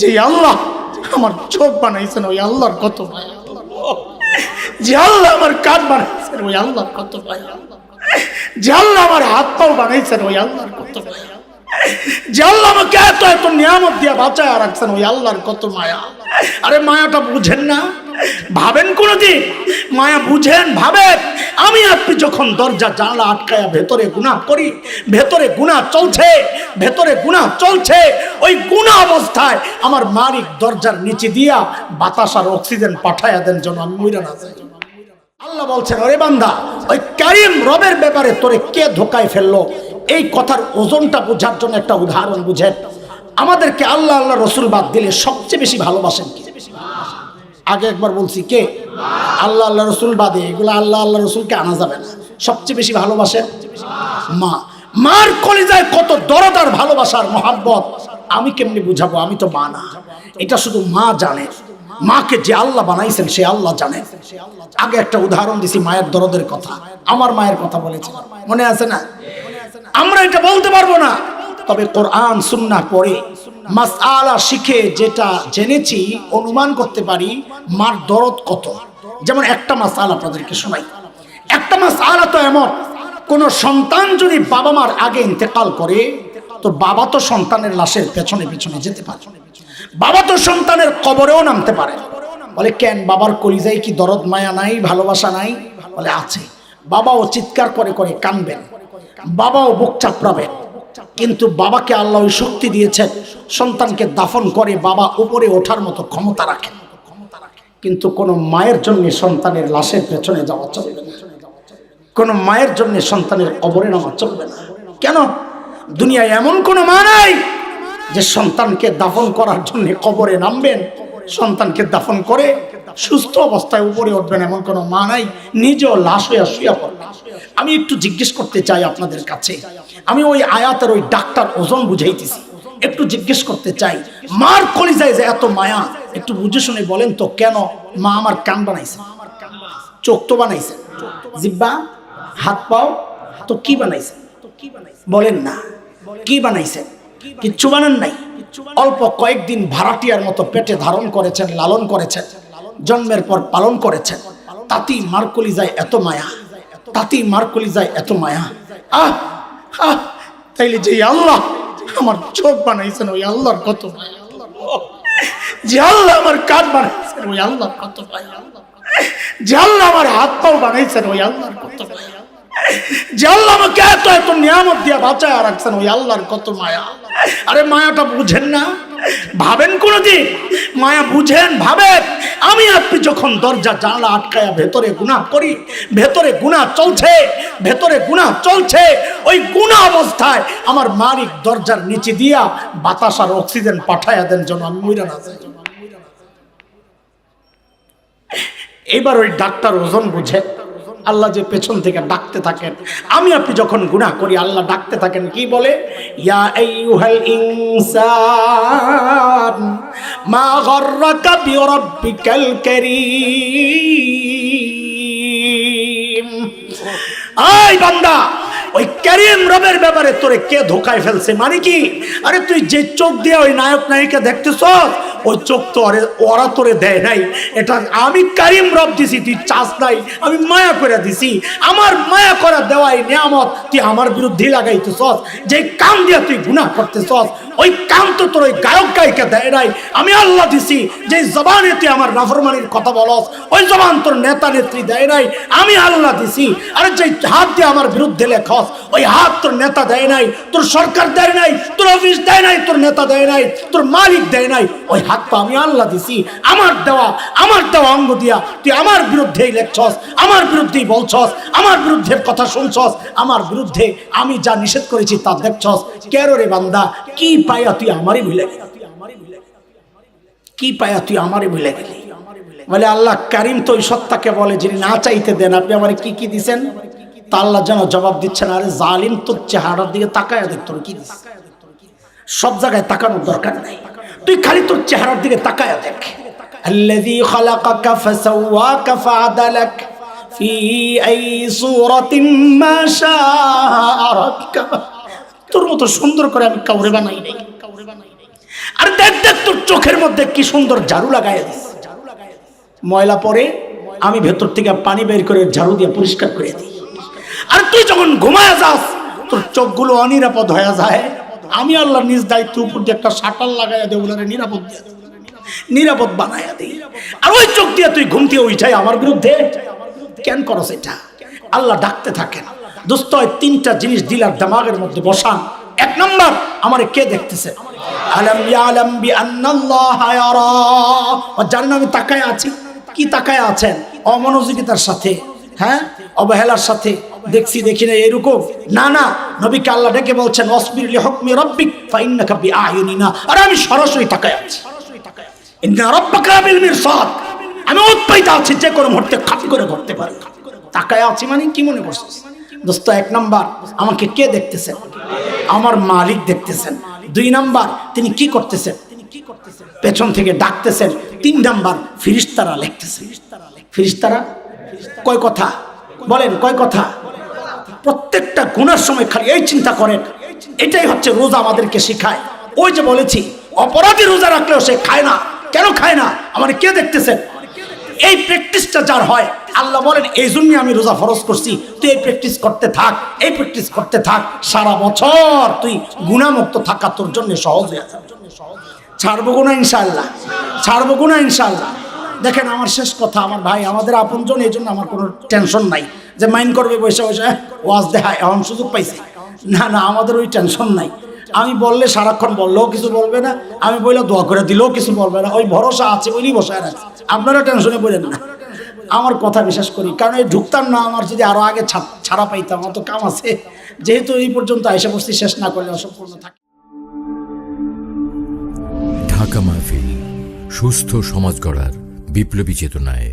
যে আল্লাহ, আমার চোখ বানাইছেন ওই আল্লাহর কত মায়া যে আল্লাহ আমার কান বানাইছেন ওই আল্লাহর কত মায়া যে আল্লাহ আমার হাত পাও বানাইছেন ওই আল্লাহর কত এত নিয়ামত দিয়া ওই আল্লাহর কত মায়া, আরে মায়াটা বুঝেন না, ভাবেন কোনদিন, মায়া বুঝেন, ভাবেন, আমি আপনি যখন দরজা জানলা আটকায়া ভেতরে গুনাহ করি, ভেতরে গুনাহ চলছে ভেতরে গুনাহ চলছে, ওই গুনাহ অবস্থায় আমার মালিক দরজার নিচে দিয়া বাতাস আর অক্সিজেন পাঠায়া দেন যেন আমি আল্লাহ বলছেন, ওরে বান্দা, ওই কারিম রবের ব্যাপারে তোরে কে ধোকায় ফেলল? এই কথার ওজনটা বোঝার জন্য একটা উদাহরণ বুঝেন। আমাদেরকে আল্লাহ আল্লাহ রসুল বাদ দিলে সবচেয়ে বেশি ভালোবাসেন কে? আগে একবার বলছি, কে? আল্লাহ আল্লাহ রসুল বাদে, এগুলো আল্লাহ আল্লাহ রসুলকে আনা যাবে না। সবচেয়ে বেশি ভালোবাসেন মা। মার কলিজায় কত দরদার ভালোবাসার মহাব্বত, আমি কেমনি বুঝাবো? আমি তো মা না। এটা শুধু মা জানে। মাকে যে আল্লাহ বানাইছেন, সে আল্লাহ জানেন আগে একটা উদাহরণ দিছি, মায়ের দরদের কথা। আমার মায়ের কথা বলেছি। মনে আছে না? আমরা এটা বলতে পারব না। তবে কোরআন সুন্না পড়ে মাসআলা শিখে যেটা জেনেছি, অনুমান করতে পারি, মার দরদ কত? যেমন একটা মাসআলা আপনাদেরকে শোনাই। একটা মাসআলা তো এমন কোন সন্তান যদি বাবা মার আগে ইন্তেকাল করে, তো বাবা তো সন্তানের লাশের পেছনে পেছনে যেতে পারে। বাবা তো সন্তানের কবরেও নামতে পারে। বলে, কেন বাবার কলিজায় কি দরদ মায়া নাই, ভালোবাসা নাই? বলে, আছে। বাবাও চিৎকার করে করে কানবেন। বাবাও বুক চাপড়াবেন। কিন্তু বাবাকে আল্লাহ ওই শক্তি দিয়েছেন, সন্তানকে দাফন করে বাবা উপরে ওঠার মতো ক্ষমতা রাখেন। কিন্তু কোনো মায়ের জন্য সন্তানের লাশের পেছনে যাওয়া চলবে না। কোনো মায়ের জন্য সন্তানের কবরে নামা চলবে না। কেন? দুনিয়ায় এমন কোনো মা নাই যে সন্তানকে দাফন করার জন্য কবরে নামবেন, সন্তানকে দাফন করে সুস্থ অবস্থায় উপরে উঠবেন এমন কোনো মা নাই, নিজেও লাশ হইয়া শুয়া পড়বে। আমি একটু জিজ্ঞেস করতে চাই আপনাদের কাছে। আমি ওই আয়াতের ওই ডাক্তার ওজন বুঝাইতেছি। একটু জিজ্ঞেস করতে চাই, মার কলিজায় যে এত মায়া, একটু বুঝে শুনে বলেন তো কেন মা আমার কান বানাইছে, চোখ তো বানাইছে, জিব্বা হাত পাও, তো কি বানাইছে? বলেন না, কি বানাইছেন কিচ্ছু বানান নাই। অল্প কয়েকদিন ভাড়াটিয়ার মতো পেটে ধারণ করেছেন, লালন করেছেন, জন্মের পর পালন করেছেন। তাতি মারকলি যায় এত মায়া তাতি মারকলি যায় এত মায়া। আহ তাইলে যে আল্লাহ আমার চোখ বানাইছেন, ওই আল্লাহর কত আল্লাহ আমার কান বানাইছেন, ওই আল্লাহর কত যে আল্লাহ আমার হাত পাও বানাইছেন, ওই আল্লাহর কত মায়া। যে আল্লাহ আমাকে এত এত নিয়ামত দিয়ে বাঁচায় রাখছেন, ওই আল্লাহর কত মায়া। আরে মায়াটা বুঝেন না? ভাবেন কোনদিন? মায়া বুঝেন, ভাবেন। আমি আপনি যখন দরজা জানলা আটকায়া ভেতরে গুনাহ করি, ভেতরে গুনাহ চলছে, ভেতরে গুনাহ চলছে, ওই গুনাহ অবস্থায় আমার মালিক দরজার নিচে দিয়া বাতাস আর অক্সিজেন পাঠায়া দেন, যেন আমি মইরা এবার ওই ডাক্তার ওজন বুঝে। আল্লাহ যে পেছন থেকে ডাকতে থাকেন। আমি আপনি যখন গুনাহ করি, আল্লাহ ডাকতে থাকেন, কি বলে? ইয়া আই বান্দা, ওই ক্যারিম রবের ব্যাপারে তোরে কে ধোকায় ফেলছে? মানে কি? আরে তুই যে চোখ দিয়ে ওই নায়ক নায়িকা দেখতেছ ওই চোখ তো ওরা তোরে দেয় নাই। এটা আমি কারিম রব দিছি, তুই চাস নাই। আমি মায়া করে দিছি। আমার মায়া করা দেওয়াই নিয়ামত, তুই আমার বিরুদ্ধে লাগাইতেছ যে কাম দিয়ে তুই গুনাহ করতেছ ওই কাম তো তোর ওই গায়ক গায়িকা দেয় নাই। আমি আল্লাহ দিছি যে জবানে তুই আমার নাফরমানির কথা বলস, ওই জবান তোর নেতা নেত্রী দেয় নাই। আমি আল্লাহ দিছি। আরে যে হাত দিয়ে আমার বিরুদ্ধে লেখস, ওই হাত তোর নেতা দেয় নাই, তোর সরকার দেয় নাই, তোর অফিস নেতা দেয় নাই, তোর মালিক দেয় নাই, ওই হাত তো আমি আল্লাহ দিছি, আমার দেওয়া আমার দেওয়া অঙ্গ দিয়া তুই আমার বিরুদ্ধেই লেখছস, আমার বিরুদ্ধেই বলছস, আমার বিরুদ্ধে কথা শুনছস, আমার বিরুদ্ধে আমি যা নিষেধ করেছি তা দেখছস। কেরো রে বান্দা? কি পাইয়া তুই আমারই ভুলে গেলি? কি পাইয়া তুই আমারই ভুলে গেলি? বলে আল্লাহ কারিম তো ওই সত্তাকে বলে যিনি না চাইতে দেন, আপনি আমার কি কি দিছেন? তা আল্লাহ যেন জবাব দিচ্ছেন, আরে জালিম তোর চেহারার দিকে তাকায় দেখ, তোর কি দিস সব জায়গায় তাকানোর দরকার নাই তুই খালি তোর চেহারার দিকে তাকায় দেখ الذي خلقك فسواك فعدلك في أي صورة ما شاء ركبك তোর মতো সুন্দর করে আমি কাউরে বানাই নাই আর দেখ দেখ তোর চোখের মধ্যে কি সুন্দর ঝাড়ু লাগাই দিস ময়লা পরে আমি ভেতর থেকে পানি বের করে ঝাড়ু দিয়ে পরিষ্কার করে দিই আর তুই যখন ঘুমায় যাস তোর চোখগুলো অনিরাপদ হয়ে যায় আমি আল্লাহ নিজ দায়িত্ব উপর দিয়ে একটা শাটার লাগাইয়া দেবো নিরাপদ দিয়ে নিরাপদ বানাইয়া দিই। আর ওই চোখ দিয়ে তুই ঘুম দিয়ে উঠাই আমার বিরুদ্ধে? কেন করস এটা? আল্লাহ ডাকতে থাকেন। দোস্ত তিনটা জিনিস দিলার দামাগের মধ্যে বসান। এক নম্বর, আমার কে দেখতেছে? আলম বি তাকায় আছি। কি তাকায় আছেন? অমনোযোগিতার সাথে হ্যাঁ? অবহেলার সাথে দেখছি, দেখি না এরকম। না না, নবীকে আল্লাহ ডেকে বলছেন, অসবির লিহকমি রব্বিক, ফাইন্নাকা বিআয়ুনিনা আর আমি সরাসরি তাকায় আছি। ইন্না রব্বাকা বিল মিরসাদ। আমি উৎপাইতা আছি যে কোনো মুহূর্তে খাপ করে ধরতে পারি। তাকায় আছি মানে কি মনে করছিস? দোস্ত, এক নাম্বার, আমাকে কে দেখতেছেন আমার মালিক দেখতেছেন। দুই নাম্বার, তিনি কি করতেছেন? পেছন থেকে ডাকতেছেন। তিন নাম্বার, ফিরিস্তারা লিখতেছেন ফিরিস্তারা? কয় কথা? বলেন, কয় কথা? প্রত্যেকটা গুণার সময় খালি এই চিন্তা করেন। এটাই হচ্ছে রোজা আমাদেরকে শেখায়। ওই যে বলেছি, অপরাধী রোজা রাখলেও সে খায় না। কেন খায় না? আমার কে দেখতেছেন এই প্র্যাকটিসটা যার হয়, আল্লাহ বলেন, এই জন্যই আমি রোজা ফরজ করছি। তুই এই প্র্যাকটিস করতে থাক, এই প্র্যাকটিস করতে থাক। সারা বছর তুই গুণামুক্ত থাকা তোর জন্য সহজ হয়ে যাবে। ছাড়বো গুণা ইনশাল্লাহ ছাড়বো গুণা ইনশাল্লাহ দেখেন আমার শেষ কথা আমার ভাই আমাদের আপনজন এই জন্য আমার কোনো টেনশন নাই। যে মাইন্ড করবে বসে বসে "এহ, ওয়াজ দেখায় এমন সুযোগ পাইছে। না না আমাদের ওই টেনশন নাই। আমি বললে সারাক্ষণ বললেও কিছু বলবে না আমি বললে দোয়া করে দিলেও কিছু বলবে না ওই ভরসা আছে ওই বসায় রাখছে আপনারা টেনশনে পড়েন না। আমার কথা বিশ্বাস করি কারণ এই ঢুকতাম না আমার যদি আরও আগে ছাড়া পাইতাম অত কাম আছে। যেহেতু এই পর্যন্ত আইসা বসছি শেষ না করলে অসম্পূর্ণ থাকে ঢাকা মাহফিল সুস্থ সমাজ গড়ার বিপ্লবী চেতনায়